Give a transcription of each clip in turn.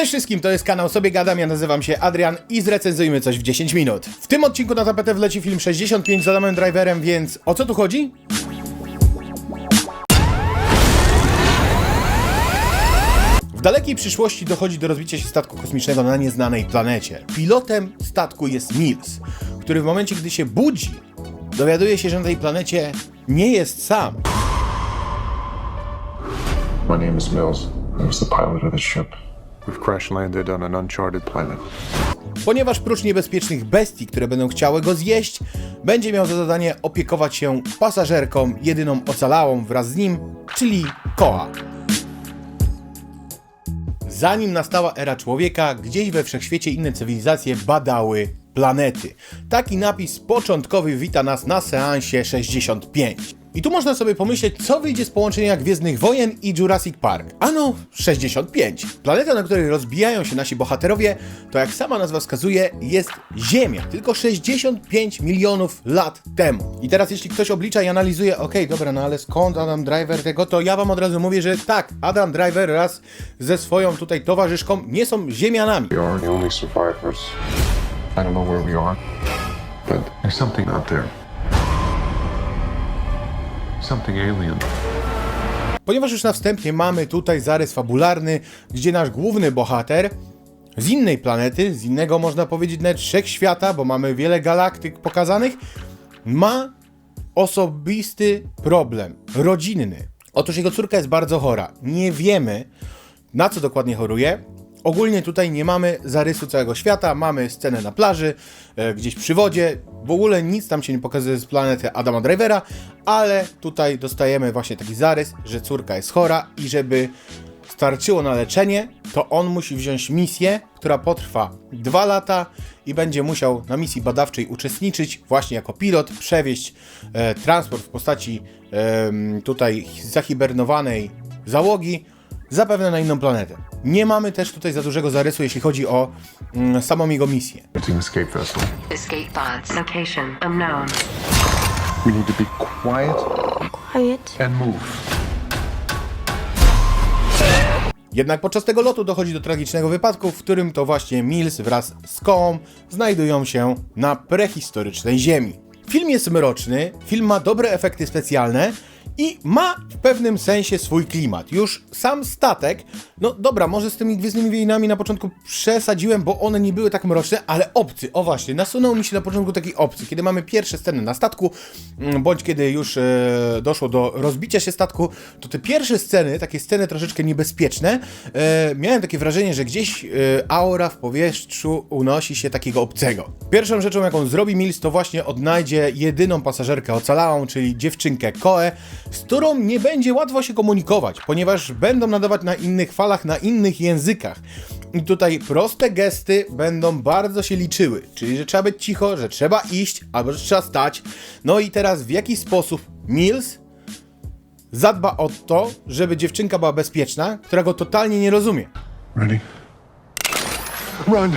Cześć wszystkim, to jest kanał Sobie Gadam, ja nazywam się Adrian i zrecenzujmy coś w 10 minut. W tym odcinku na tapetę wleci film 65 z Adamem Driverem, więc o co tu chodzi? W dalekiej przyszłości dochodzi do rozbicia się statku kosmicznego na nieznanej planecie. Pilotem statku jest Mills, który w momencie, gdy się budzi, dowiaduje się, że na tej planecie nie jest sam. My name is Mills. I was the pilot of this ship. Ponieważ prócz niebezpiecznych bestii, które będą chciały go zjeść, będzie miał za zadanie opiekować się pasażerką, jedyną ocalałą wraz z nim, czyli Koa. Zanim nastała era człowieka, gdzieś we wszechświecie inne cywilizacje badały planety. Taki napis początkowy wita nas na seansie 65. I tu można sobie pomyśleć, co wyjdzie z połączenia Gwiezdnych Wojen i Jurassic Park. Ano 65. Planeta, na której rozbijają się nasi bohaterowie, to jak sama nazwa wskazuje, jest Ziemia. Tylko 65 milionów lat temu. I teraz jeśli ktoś oblicza i analizuje, okej, dobra, no ale skąd Adam Driver tego, to ja wam od razu mówię, że tak, Adam Driver raz ze swoją tutaj towarzyszką nie są Ziemianami. We are the only survivors. I don't know where we are, but there's something out there. Something alien. Ponieważ już na wstępie mamy tutaj zarys fabularny, gdzie nasz główny bohater z innej planety, z innego można powiedzieć nawet wszechświata, bo mamy wiele galaktyk pokazanych, ma osobisty problem, rodzinny. Otóż jego córka jest bardzo chora. Nie wiemy, na co dokładnie choruje. Ogólnie tutaj nie mamy zarysu całego świata, mamy scenę na plaży, e, gdzieś przy wodzie. W ogóle nic tam się nie pokazuje z planety Adama Drivera, ale tutaj dostajemy właśnie taki zarys, że córka jest chora i żeby starczyło na leczenie, to on musi wziąć misję, która potrwa dwa lata i będzie musiał na misji badawczej uczestniczyć właśnie jako pilot, przewieźć e, transport w postaci em, tutaj zahibernowanej załogi zapewne na inną planetę. Nie mamy też tutaj za dużego zarysu, jeśli chodzi o mm, samą jego misję. It's an escape vessel. Escape pods. Location unknown. We need to be quiet Quiet. and move. Jednak podczas tego lotu dochodzi do tragicznego wypadku, w którym to właśnie Mills wraz z Koą znajdują się na prehistorycznej Ziemi. Film jest mroczny, film ma dobre efekty specjalne i ma w pewnym sensie swój klimat. Już sam statek, no dobra, może z tymi Gwiezdnymi Wojnami na początku przesadziłem, bo one nie były tak mroczne, ale obcy, o właśnie, nasunął mi się na początku taki obcy, kiedy mamy pierwsze sceny na statku, mm, bądź kiedy już e, doszło do rozbicia się statku, to te pierwsze sceny, takie sceny troszeczkę niebezpieczne, e, miałem takie wrażenie, że gdzieś e, aura w powietrzu unosi się takiego obcego. Pierwszą rzeczą, jaką zrobi Mills, to właśnie odnajdzie jedyną pasażerkę ocalałą, czyli dziewczynkę Koę, z którą nie będzie łatwo się komunikować, ponieważ będą nadawać na innych falach, na innych językach. I tutaj proste gesty będą bardzo się liczyły, czyli że trzeba być cicho, że trzeba iść, albo że trzeba stać. No i teraz w jaki sposób Mills zadba o to, żeby dziewczynka była bezpieczna, która go totalnie nie rozumie. Ready? Run!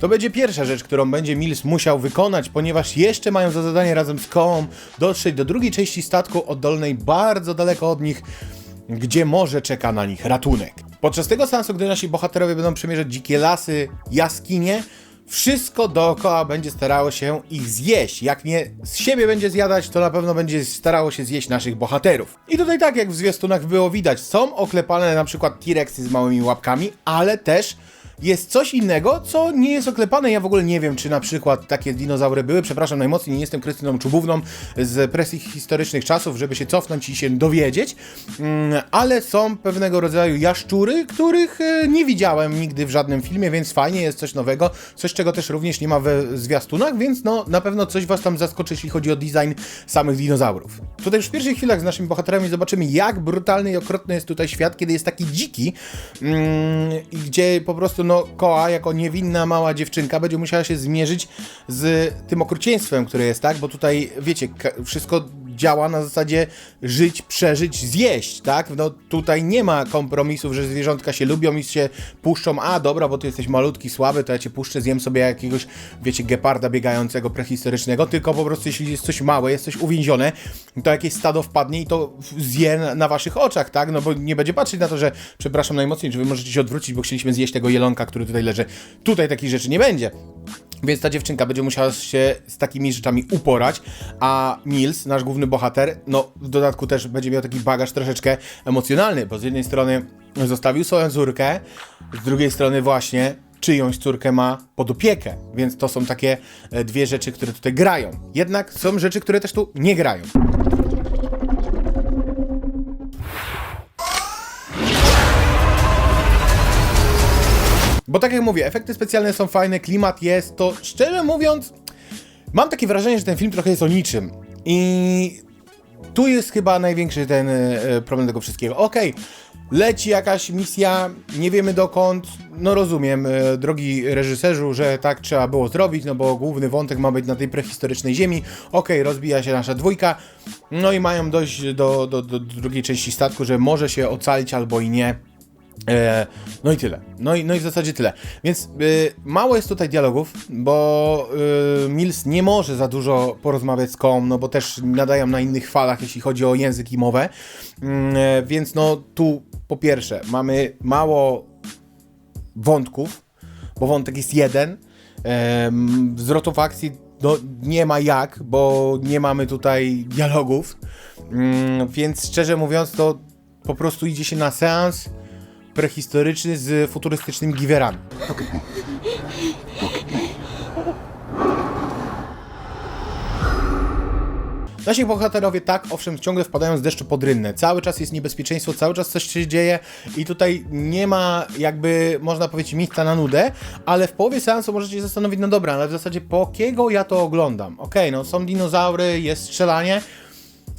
To będzie pierwsza rzecz, którą będzie Mills musiał wykonać, ponieważ jeszcze mają za zadanie razem z Koą dotrzeć do drugiej części statku oddolnej bardzo daleko od nich, gdzie może czeka na nich ratunek. Podczas tego seansu, gdy nasi bohaterowie będą przemierzać dzikie lasy, jaskinie, wszystko dookoła będzie starało się ich zjeść. Jak nie z siebie będzie zjadać, to na pewno będzie starało się zjeść naszych bohaterów. I tutaj tak jak w zwiastunach było widać, są oklepane na przykład T-Rexy z małymi łapkami, ale też jest coś innego, co nie jest oklepane. Ja w ogóle nie wiem, czy na przykład takie dinozaury były. Przepraszam najmocniej, nie jestem Krystyną Czubówną z presji historycznych czasów, żeby się cofnąć i się dowiedzieć, Mm, ale są pewnego rodzaju jaszczury, których e, nie widziałem nigdy w żadnym filmie, więc fajnie, jest coś nowego, coś czego też również nie ma we zwiastunach, więc no na pewno coś was tam zaskoczy, jeśli chodzi o design samych dinozaurów. Tutaj już w pierwszych chwilach z naszymi bohaterami zobaczymy, jak brutalny i okropny jest tutaj świat, kiedy jest taki dziki, mm, gdzie po prostu no Koa jako niewinna mała dziewczynka będzie musiała się zmierzyć z tym okrucieństwem, które jest, tak? Bo tutaj, wiecie, wszystko działa na zasadzie żyć, przeżyć, zjeść, tak? No tutaj nie ma kompromisów, że zwierzątka się lubią i się puszczą, a dobra, bo ty jesteś malutki, słaby, to ja cię puszczę, zjem sobie jakiegoś, wiecie, geparda biegającego prehistorycznego, tylko po prostu jeśli jest coś małe, jest coś uwięzione, to jakieś stado wpadnie i to zje na, na waszych oczach, tak? No bo nie będzie patrzeć na to, że przepraszam najmocniej, czy wy możecie się odwrócić, bo chcieliśmy zjeść tego jelonka, który tutaj leży. Tutaj takich rzeczy nie będzie. Więc ta dziewczynka będzie musiała się z takimi rzeczami uporać, a Mills, nasz główny bohater, no w dodatku też będzie miał taki bagaż troszeczkę emocjonalny, bo z jednej strony zostawił swoją córkę, z drugiej strony właśnie czyjąś córkę ma pod opiekę, więc to są takie e, dwie rzeczy, które tutaj grają. Jednak są rzeczy, które też tu nie grają. Bo tak jak mówię, efekty specjalne są fajne, klimat jest, to szczerze mówiąc, mam takie wrażenie, że ten film trochę jest o niczym. I tu jest chyba największy ten e, problem tego wszystkiego. Okej, leci jakaś misja, nie wiemy dokąd, no rozumiem, e, drogi reżyserzu, że tak trzeba było zrobić, no bo główny wątek ma być na tej prehistorycznej ziemi. Okej, rozbija się nasza dwójka, no i mają dojść do, do, do drugiej części statku, że może się ocalić albo i nie. E, no i tyle. No i, no i w zasadzie tyle. Więc y, mało jest tutaj dialogów, bo y, Mills nie może za dużo porozmawiać z kom, no bo też nadają na innych falach, jeśli chodzi o język i mowę. Mm, e, więc no tu po pierwsze mamy mało wątków, bo wątek jest jeden. Em, zwrotów akcji no, nie ma jak, bo nie mamy tutaj dialogów. Mm, więc szczerze mówiąc, to po prostu idzie się na seans prehistoryczny z futurystycznymi giwerami. Nasi bohaterowie tak, owszem, ciągle wpadają z deszczu pod rynnę. Cały czas jest niebezpieczeństwo, cały czas coś się dzieje i tutaj nie ma jakby, można powiedzieć, miejsca na nudę, ale w połowie seansu możecie się zastanowić, no dobra, ale w zasadzie po kiego ja to oglądam? Okej, no są dinozaury, jest strzelanie,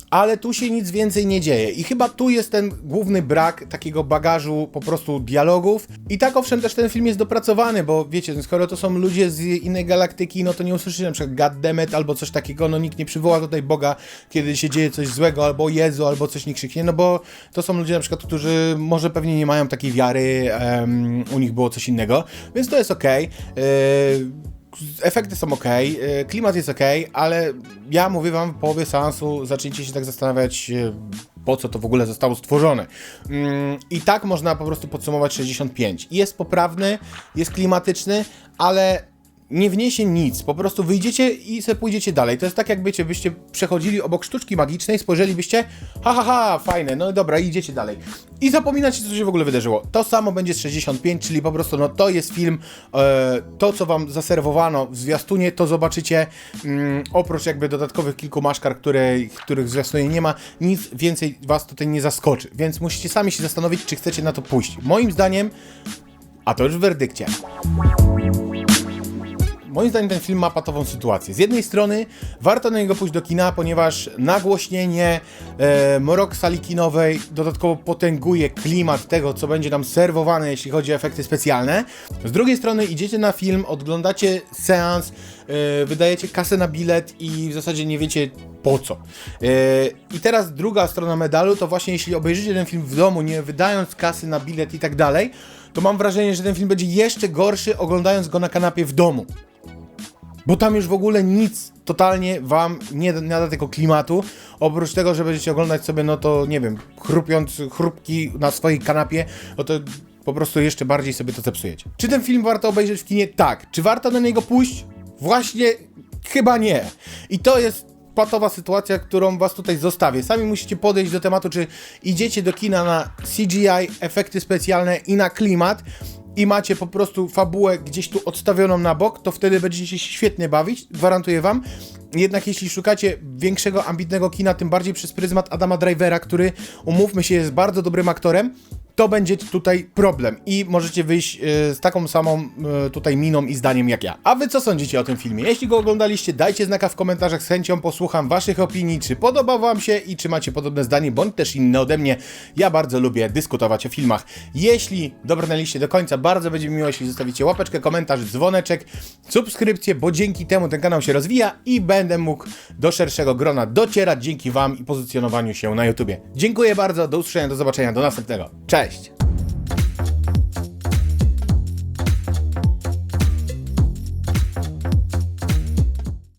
ale tu się nic więcej nie dzieje. I chyba tu jest ten główny brak takiego bagażu po prostu dialogów. I tak owszem też ten film jest dopracowany, bo wiecie, no skoro to są ludzie z innej galaktyki, no to nie usłyszycie na przykład albo coś takiego, no nikt nie przywoła tutaj Boga, kiedy się dzieje coś złego, albo Jezu, albo coś nie krzyknie, no bo to są ludzie na przykład, którzy może pewnie nie mają takiej wiary, em, u nich było coś innego, więc to jest okej. Yy, Efekty są ok, klimat jest ok, ale ja mówię wam, w połowie seansu zaczęliście się tak zastanawiać, e, po co to w ogóle zostało stworzone. Mm, I tak można po prostu podsumować 65. Jest poprawny, jest klimatyczny, ale nie wniesie nic, po prostu wyjdziecie i pójdziecie dalej. To jest tak jakbyście byście przechodzili obok sztuczki magicznej, spojrzelibyście, ha ha ha, fajne, no dobra, idziecie dalej. I zapominacie, co się w ogóle wydarzyło. To samo będzie z 65, czyli po prostu, no to jest film, e, to co wam zaserwowano w zwiastunie, to zobaczycie, mm, oprócz jakby dodatkowych kilku maszkar, które, których w zwiastunie nie ma, nic więcej was tutaj nie zaskoczy, więc musicie sami się zastanowić, czy chcecie na to pójść. Moim zdaniem, a to już w werdykcie. Moim zdaniem ten film ma patową sytuację. Z jednej strony warto na niego pójść do kina, ponieważ nagłośnienie e, mrok sali kinowej dodatkowo potęguje klimat tego, co będzie nam serwowane, jeśli chodzi o efekty specjalne. Z drugiej strony idziecie na film, odglądacie seans, e, wydajecie kasę na bilet i w zasadzie nie wiecie po co. E, I teraz druga strona medalu to właśnie jeśli obejrzycie ten film w domu, nie wydając kasy na bilet i tak dalej, to mam wrażenie, że ten film będzie jeszcze gorszy oglądając go na kanapie w domu. Bo tam już w ogóle nic totalnie wam nie nada tego klimatu. Oprócz tego, że będziecie oglądać sobie, no to nie wiem, chrupiąc chrupki na swojej kanapie, no to po prostu jeszcze bardziej sobie to zepsujecie. Czy ten film warto obejrzeć w kinie? Tak. Czy warto na niego pójść? Właśnie chyba nie. I to jest patowa sytuacja, którą was tutaj zostawię. Sami musicie podejść do tematu, czy idziecie do kina na CGI, efekty specjalne i na klimat, i macie po prostu fabułę gdzieś tu odstawioną na bok, to wtedy będziecie się świetnie bawić, gwarantuję wam. Jednak jeśli szukacie większego, ambitnego kina, tym bardziej przez pryzmat Adama Drivera, który, umówmy się, jest bardzo dobrym aktorem, to będzie tutaj problem i możecie wyjść e, z taką samą e, tutaj miną i zdaniem jak ja. A wy co sądzicie o tym filmie? Jeśli go oglądaliście, dajcie znaka w komentarzach, z chęcią posłucham waszych opinii, czy podobał wam się i czy macie podobne zdanie, bądź też inne ode mnie. Ja bardzo lubię dyskutować o filmach. Jeśli dobrnęliście do końca, bardzo będzie mi miło, jeśli zostawicie łapeczkę, komentarz, dzwoneczek, subskrypcję, bo dzięki temu ten kanał się rozwija i będę mógł do szerszego grona docierać dzięki wam i pozycjonowaniu się na YouTubie. Dziękuję bardzo, do usłyszenia, do zobaczenia, do następnego. Cześć! Здрасте.